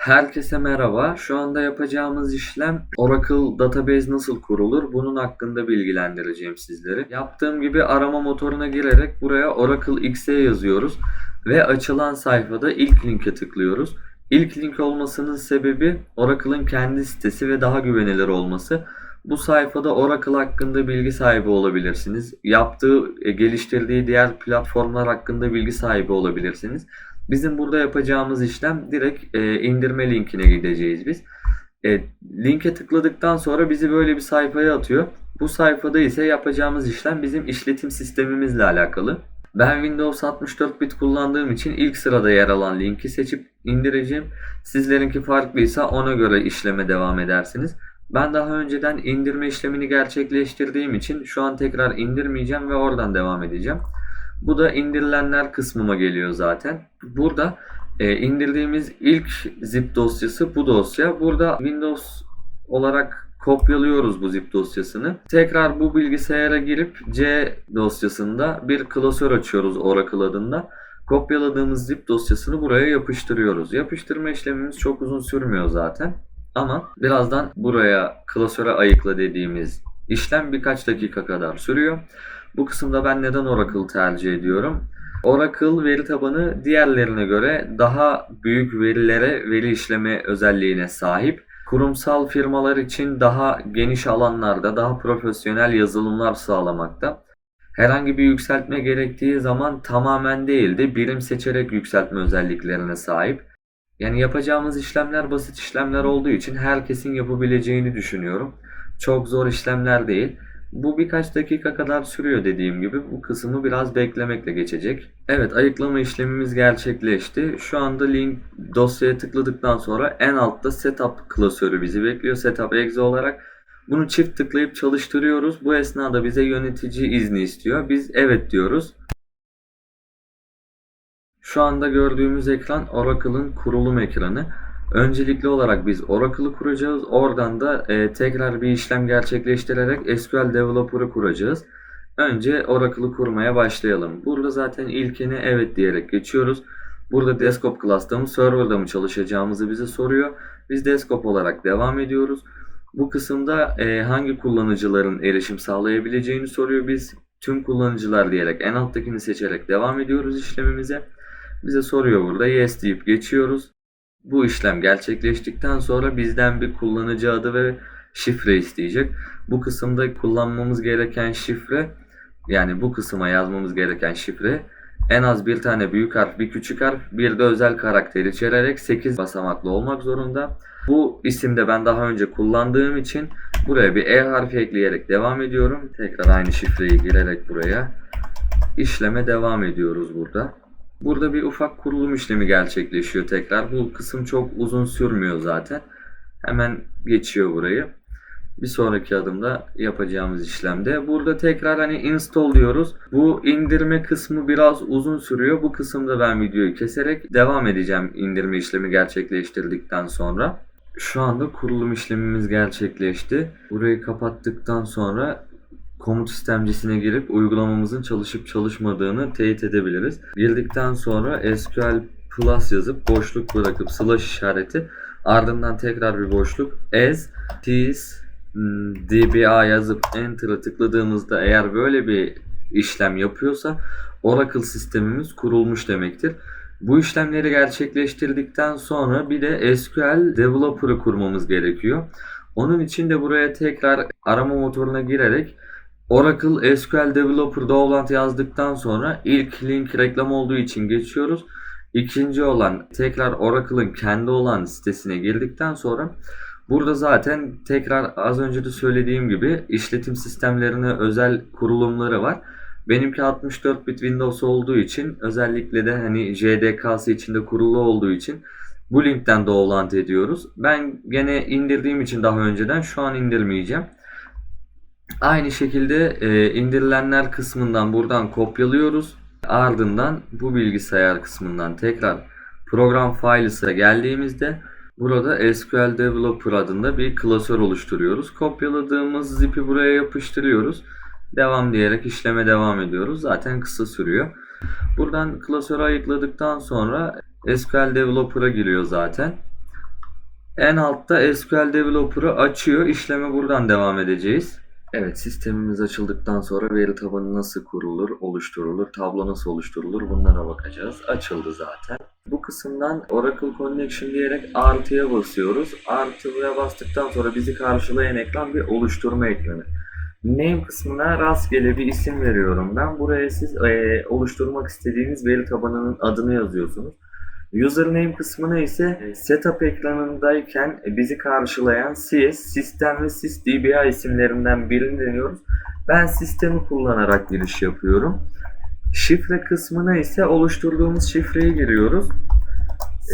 Herkese merhaba. Şu anda yapacağımız işlem Oracle Database nasıl kurulur? Bunun hakkında bilgilendireceğim sizleri. Yaptığım gibi arama motoruna girerek buraya Oracle X'e yazıyoruz ve açılan sayfada ilk linke tıklıyoruz. İlk link olmasının sebebi Oracle'ın kendi sitesi ve daha güvenilir olması. Bu sayfada Oracle hakkında bilgi sahibi olabilirsiniz. Yaptığı, e, geliştirdiği diğer platformlar hakkında bilgi sahibi olabilirsiniz. Bizim burada yapacağımız işlem direkt e, indirme linkine gideceğiz biz. E, linke tıkladıktan sonra bizi böyle bir sayfaya atıyor. Bu sayfada ise yapacağımız işlem bizim işletim sistemimizle alakalı. Ben Windows 64 bit kullandığım için ilk sırada yer alan linki seçip indireceğim. Sizlerinki farklıysa ona göre işleme devam edersiniz. Ben daha önceden indirme işlemini gerçekleştirdiğim için şu an tekrar indirmeyeceğim ve oradan devam edeceğim. Bu da indirilenler kısmıma geliyor zaten. Burada e, indirdiğimiz ilk zip dosyası bu dosya. Burada Windows olarak kopyalıyoruz bu zip dosyasını. Tekrar bu bilgisayara girip C dosyasında bir klasör açıyoruz Oracle adında. Kopyaladığımız zip dosyasını buraya yapıştırıyoruz. Yapıştırma işlemimiz çok uzun sürmüyor zaten. Ama birazdan buraya klasöre ayıkla dediğimiz işlem birkaç dakika kadar sürüyor. Bu kısımda ben neden Oracle tercih ediyorum? Oracle veri tabanı diğerlerine göre daha büyük verilere veri işleme özelliğine sahip. Kurumsal firmalar için daha geniş alanlarda daha profesyonel yazılımlar sağlamakta. Herhangi bir yükseltme gerektiği zaman tamamen değil de birim seçerek yükseltme özelliklerine sahip. Yani yapacağımız işlemler basit işlemler olduğu için herkesin yapabileceğini düşünüyorum. Çok zor işlemler değil. Bu birkaç dakika kadar sürüyor dediğim gibi. Bu kısmı biraz beklemekle geçecek. Evet ayıklama işlemimiz gerçekleşti. Şu anda link dosyaya tıkladıktan sonra en altta setup klasörü bizi bekliyor. Setup exe olarak. Bunu çift tıklayıp çalıştırıyoruz. Bu esnada bize yönetici izni istiyor. Biz evet diyoruz. Şu anda gördüğümüz ekran Oracle'ın kurulum ekranı. Öncelikli olarak biz Oracle'ı kuracağız. Oradan da e, tekrar bir işlem gerçekleştirerek SQL Developer'ı kuracağız. Önce Oracle'ı kurmaya başlayalım. Burada zaten ilkini evet diyerek geçiyoruz. Burada desktop class'ta mı server'da mı çalışacağımızı bize soruyor. Biz desktop olarak devam ediyoruz. Bu kısımda e, hangi kullanıcıların erişim sağlayabileceğini soruyor. Biz tüm kullanıcılar diyerek en alttakini seçerek devam ediyoruz işlemimize. Bize soruyor burada yes deyip geçiyoruz. Bu işlem gerçekleştikten sonra bizden bir kullanıcı adı ve şifre isteyecek. Bu kısımda kullanmamız gereken şifre yani bu kısma yazmamız gereken şifre en az bir tane büyük harf, bir küçük harf, bir de özel karakter içererek 8 basamaklı olmak zorunda. Bu isimde ben daha önce kullandığım için buraya bir E harfi ekleyerek devam ediyorum. Tekrar aynı şifreyi girerek buraya işleme devam ediyoruz burada. Burada bir ufak kurulum işlemi gerçekleşiyor tekrar. Bu kısım çok uzun sürmüyor zaten. Hemen geçiyor burayı. Bir sonraki adımda yapacağımız işlemde. Burada tekrar hani install diyoruz. Bu indirme kısmı biraz uzun sürüyor. Bu kısımda ben videoyu keserek devam edeceğim indirme işlemi gerçekleştirdikten sonra. Şu anda kurulum işlemimiz gerçekleşti. Burayı kapattıktan sonra komut istemcisine girip uygulamamızın çalışıp çalışmadığını teyit edebiliriz. Girdikten sonra SQL Plus yazıp boşluk bırakıp slash işareti ardından tekrar bir boşluk as tis hmm, dba yazıp enter'a tıkladığımızda eğer böyle bir işlem yapıyorsa Oracle sistemimiz kurulmuş demektir. Bu işlemleri gerçekleştirdikten sonra bir de SQL Developer'ı kurmamız gerekiyor. Onun için de buraya tekrar arama motoruna girerek Oracle SQL Developer Download yazdıktan sonra ilk link reklam olduğu için geçiyoruz. İkinci olan tekrar Oracle'ın kendi olan sitesine girdikten sonra burada zaten tekrar az önce de söylediğim gibi işletim sistemlerine özel kurulumları var. Benimki 64 bit Windows olduğu için özellikle de hani JDK'sı içinde kurulu olduğu için bu linkten download ediyoruz. Ben gene indirdiğim için daha önceden şu an indirmeyeceğim. Aynı şekilde e, indirilenler kısmından buradan kopyalıyoruz. Ardından bu bilgisayar kısmından tekrar program files'e geldiğimizde burada SQL Developer adında bir klasör oluşturuyoruz. Kopyaladığımız zip'i buraya yapıştırıyoruz. Devam diyerek işleme devam ediyoruz. Zaten kısa sürüyor. Buradan klasörü ayıkladıktan sonra SQL Developer'a giriyor zaten. En altta SQL Developer'ı açıyor. İşleme buradan devam edeceğiz. Evet sistemimiz açıldıktan sonra veri tabanı nasıl kurulur, oluşturulur, tablo nasıl oluşturulur bunlara bakacağız. Açıldı zaten. Bu kısımdan Oracle Connection diyerek artıya basıyoruz. Artıya bastıktan sonra bizi karşılayan ekran bir oluşturma ekranı. Name kısmına rastgele bir isim veriyorum ben. Buraya siz eee, oluşturmak istediğiniz veri tabanının adını yazıyorsunuz. Username kısmına ise e, setup ekranındayken bizi karşılayan CS, sistem ve sysdba isimlerinden birini deniyoruz. Ben sistemi kullanarak giriş yapıyorum. Şifre kısmına ise oluşturduğumuz şifreyi giriyoruz.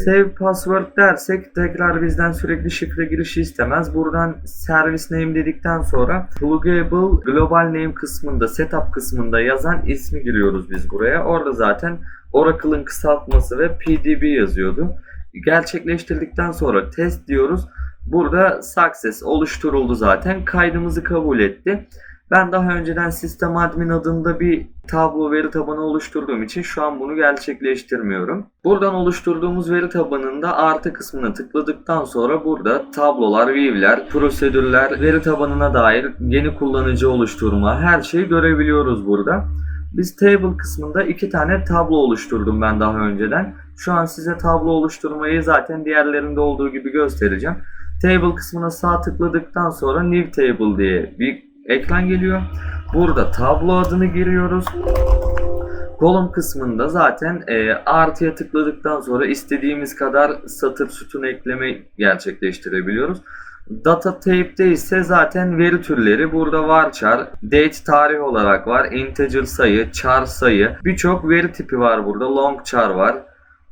Save password dersek tekrar bizden sürekli şifre girişi istemez. Buradan service name dedikten sonra pluggable global name kısmında setup kısmında yazan ismi giriyoruz biz buraya. Orada zaten Oracle'ın kısaltması ve PDB yazıyordu. Gerçekleştirdikten sonra test diyoruz. Burada success oluşturuldu zaten. Kaydımızı kabul etti. Ben daha önceden sistem admin adında bir tablo veri tabanı oluşturduğum için şu an bunu gerçekleştirmiyorum. Buradan oluşturduğumuz veri tabanında artı kısmına tıkladıktan sonra burada tablolar, view'ler, prosedürler, veri tabanına dair yeni kullanıcı oluşturma her şeyi görebiliyoruz burada. Biz table kısmında iki tane tablo oluşturdum ben daha önceden. Şu an size tablo oluşturmayı zaten diğerlerinde olduğu gibi göstereceğim. Table kısmına sağ tıkladıktan sonra New Table diye bir ekran geliyor. Burada tablo adını giriyoruz. Kolum kısmında zaten e, artıya tıkladıktan sonra istediğimiz kadar satır sütun ekleme gerçekleştirebiliyoruz. Data type'de ise zaten veri türleri burada varchar, date tarih olarak var, integer sayı, char sayı, birçok veri tipi var burada, long char var.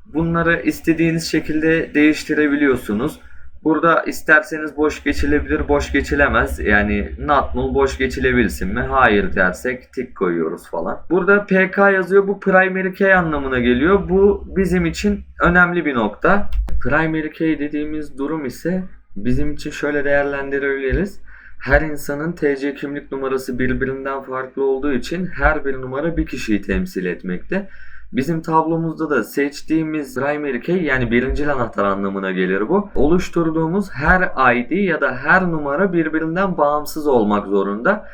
Bunları istediğiniz şekilde değiştirebiliyorsunuz. Burada isterseniz boş geçilebilir, boş geçilemez. Yani not boş geçilebilsin mi? Hayır dersek tik koyuyoruz falan. Burada PK yazıyor. Bu primary key anlamına geliyor. Bu bizim için önemli bir nokta. Primary key dediğimiz durum ise bizim için şöyle değerlendirebiliriz. Her insanın TC kimlik numarası birbirinden farklı olduğu için her bir numara bir kişiyi temsil etmekte. Bizim tablomuzda da seçtiğimiz primary key yani birincil anahtar anlamına gelir bu. Oluşturduğumuz her ID ya da her numara birbirinden bağımsız olmak zorunda.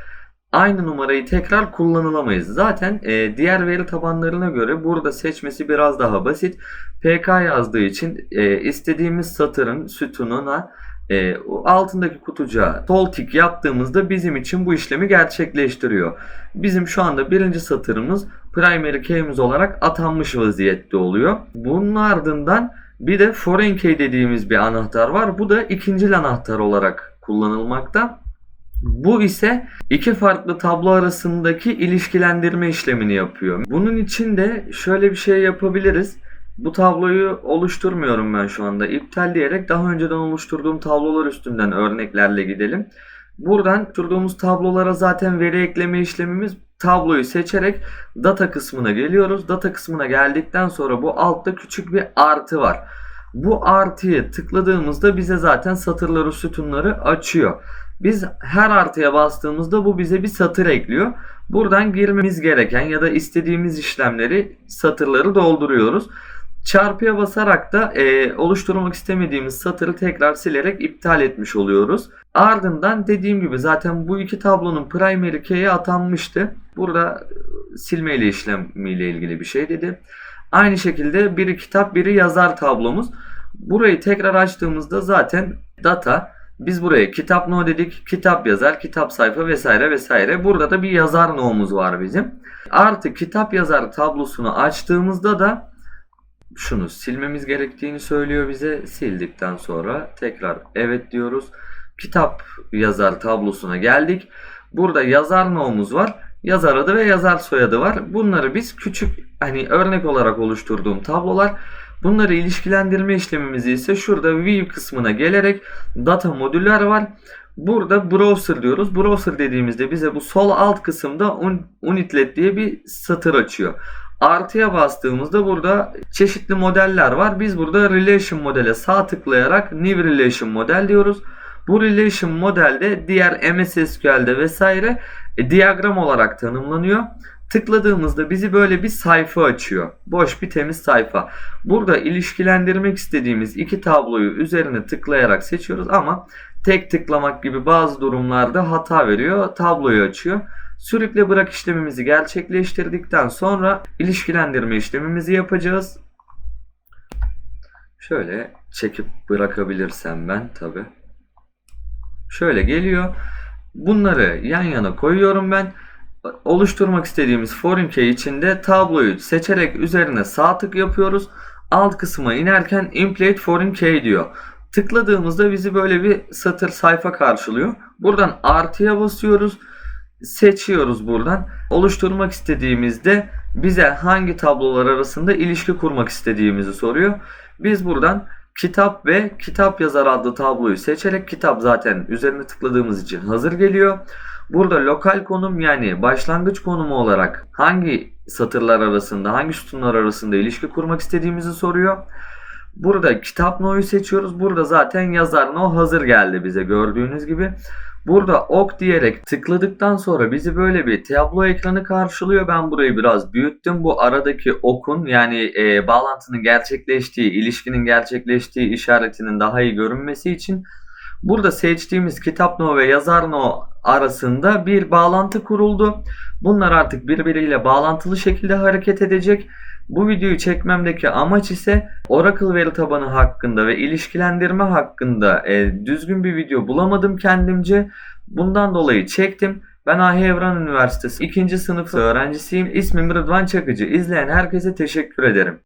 Aynı numarayı tekrar kullanılamayız. Zaten e, diğer veri tabanlarına göre burada seçmesi biraz daha basit. PK yazdığı için e, istediğimiz satırın sütununa e, altındaki kutucuğa sol tik yaptığımızda bizim için bu işlemi gerçekleştiriyor. Bizim şu anda birinci satırımız primary key'imiz olarak atanmış vaziyette oluyor. Bunun ardından bir de foreign key dediğimiz bir anahtar var. Bu da ikincil anahtar olarak kullanılmakta. Bu ise iki farklı tablo arasındaki ilişkilendirme işlemini yapıyor. Bunun için de şöyle bir şey yapabiliriz. Bu tabloyu oluşturmuyorum ben şu anda. İptal diyerek daha önceden oluşturduğum tablolar üstünden örneklerle gidelim. Buradan oluşturduğumuz tablolara zaten veri ekleme işlemimiz tabloyu seçerek data kısmına geliyoruz. Data kısmına geldikten sonra bu altta küçük bir artı var. Bu artıyı tıkladığımızda bize zaten satırları sütunları açıyor. Biz her artıya bastığımızda bu bize bir satır ekliyor. Buradan girmemiz gereken ya da istediğimiz işlemleri satırları dolduruyoruz. Çarpıya basarak da e, oluşturmak istemediğimiz satırı tekrar silerek iptal etmiş oluyoruz. Ardından dediğim gibi zaten bu iki tablonun primary key'e atanmıştı. Burada e, silme ile işlemiyle ilgili bir şey dedi. Aynı şekilde biri kitap biri yazar tablomuz. Burayı tekrar açtığımızda zaten data biz buraya kitap no dedik. Kitap yazar, kitap sayfa vesaire vesaire. Burada da bir yazar no'muz var bizim. Artı kitap yazar tablosunu açtığımızda da şunu silmemiz gerektiğini söylüyor bize. Sildikten sonra tekrar evet diyoruz. Kitap yazar tablosuna geldik. Burada yazar no'muz var. Yazar adı ve yazar soyadı var. Bunları biz küçük hani örnek olarak oluşturduğum tablolar. Bunları ilişkilendirme işlemimizi ise şurada view kısmına gelerek data modüller var. Burada browser diyoruz. Browser dediğimizde bize bu sol alt kısımda un, unitlet diye bir satır açıyor. Artıya bastığımızda burada çeşitli modeller var. Biz burada relation modele sağ tıklayarak new relation model diyoruz. Bu relation modelde diğer MS SQL'de vesaire e, diyagram olarak tanımlanıyor. Tıkladığımızda bizi böyle bir sayfa açıyor. Boş bir temiz sayfa. Burada ilişkilendirmek istediğimiz iki tabloyu üzerine tıklayarak seçiyoruz ama tek tıklamak gibi bazı durumlarda hata veriyor. Tabloyu açıyor. Sürükle bırak işlemimizi gerçekleştirdikten sonra ilişkilendirme işlemimizi yapacağız. Şöyle çekip bırakabilirsem ben tabi. Şöyle geliyor. Bunları yan yana koyuyorum ben. Oluşturmak istediğimiz foreign key içinde tabloyu seçerek üzerine sağ tık yapıyoruz. Alt kısma inerken implement foreign key diyor. Tıkladığımızda bizi böyle bir satır sayfa karşılıyor. Buradan artıya basıyoruz. Seçiyoruz buradan. Oluşturmak istediğimizde bize hangi tablolar arasında ilişki kurmak istediğimizi soruyor. Biz buradan kitap ve kitap yazar adlı tabloyu seçerek kitap zaten üzerine tıkladığımız için hazır geliyor. Burada lokal konum yani başlangıç konumu olarak hangi satırlar arasında, hangi sütunlar arasında ilişki kurmak istediğimizi soruyor. Burada kitap no'yu seçiyoruz. Burada zaten yazar no hazır geldi bize gördüğünüz gibi. Burada ok diyerek tıkladıktan sonra bizi böyle bir tablo ekranı karşılıyor. Ben burayı biraz büyüttüm. Bu aradaki okun yani e, bağlantının gerçekleştiği, ilişkinin gerçekleştiği işaretinin daha iyi görünmesi için burada seçtiğimiz kitap no ve yazar no arasında bir bağlantı kuruldu. Bunlar artık birbiriyle bağlantılı şekilde hareket edecek. Bu videoyu çekmemdeki amaç ise Oracle veri tabanı hakkında ve ilişkilendirme hakkında e, düzgün bir video bulamadım kendimce. Bundan dolayı çektim. Ben Ahi Evran Üniversitesi 2. sınıf öğrencisiyim. İsmim Rıdvan Çakıcı. İzleyen herkese teşekkür ederim.